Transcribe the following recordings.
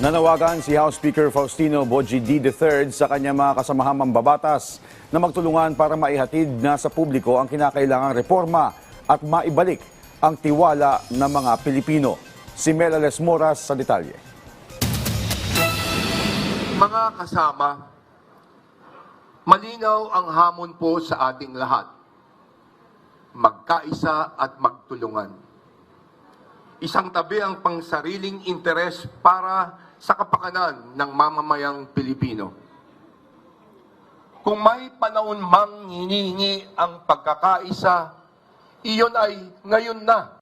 Nanawagan si House Speaker Faustino Boji D. III sa kanyang mga kasamahang mambabatas na magtulungan para maihatid na sa publiko ang kinakailangang reforma at maibalik ang tiwala ng mga Pilipino. Si Mel Ales Moras sa detalye. Mga kasama, malinaw ang hamon po sa ating lahat. Magkaisa at magtulungan. Isang tabi ang pangsariling interes para sa kapakanan ng mamamayang Pilipino. Kung may panahon mang hinihingi ang pagkakaisa, iyon ay ngayon na.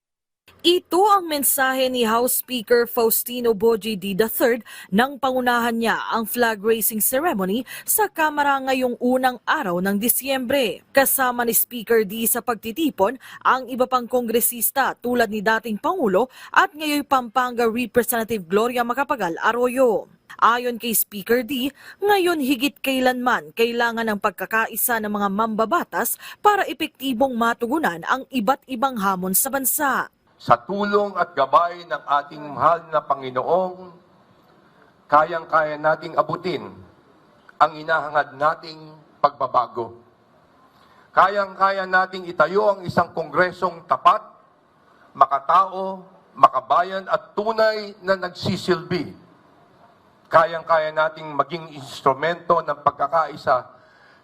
Ito ang mensahe ni House Speaker Faustino Boji D. III nang pangunahan niya ang flag raising ceremony sa Kamara ngayong unang araw ng Disyembre. Kasama ni Speaker D sa pagtitipon ang iba pang kongresista tulad ni dating Pangulo at ngayon Pampanga Representative Gloria Macapagal Arroyo. Ayon kay Speaker D, ngayon higit kailanman kailangan ng pagkakaisa ng mga mambabatas para epektibong matugunan ang iba't ibang hamon sa bansa. Sa tulong at gabay ng ating mahal na Panginoong, kayang-kaya nating abutin ang inahangad nating pagbabago. Kayang-kaya nating itayo ang isang kongresong tapat, makatao, makabayan at tunay na nagsisilbi. Kayang-kaya nating maging instrumento ng pagkakaisa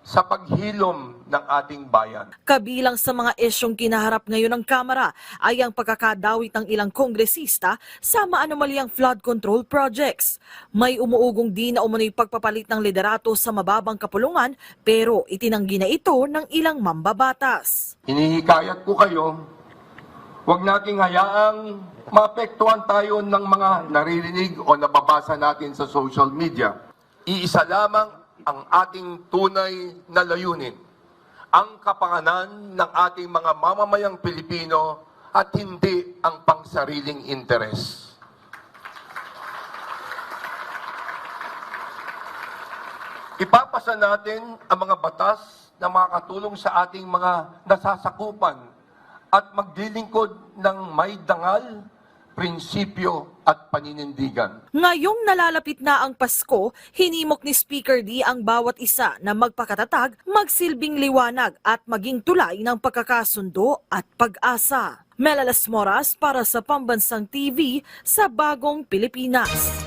sa paghilom ng ating bayan. Kabilang sa mga isyong kinaharap ngayon ng Kamara ay ang pagkakadawit ng ilang kongresista sa maanomaliang flood control projects. May umuugong din na umano'y pagpapalit ng liderato sa mababang kapulungan pero itinanggi na ito ng ilang mambabatas. Hinihikayat ko kayo, huwag nating hayaang maapektuhan tayo ng mga naririnig o nababasa natin sa social media. Iisa lamang ang ating tunay na layunin, ang kapanganan ng ating mga mamamayang Pilipino at hindi ang pangsariling interes. Ipapasa natin ang mga batas na makakatulong sa ating mga nasasakupan at maglilingkod ng may dangal, prinsipyo at paninindigan. Ngayong nalalapit na ang Pasko, hinimok ni Speaker D ang bawat isa na magpakatatag, magsilbing liwanag at maging tulay ng pagkakasundo at pag-asa. Melalas Moras para sa Pambansang TV sa Bagong Pilipinas.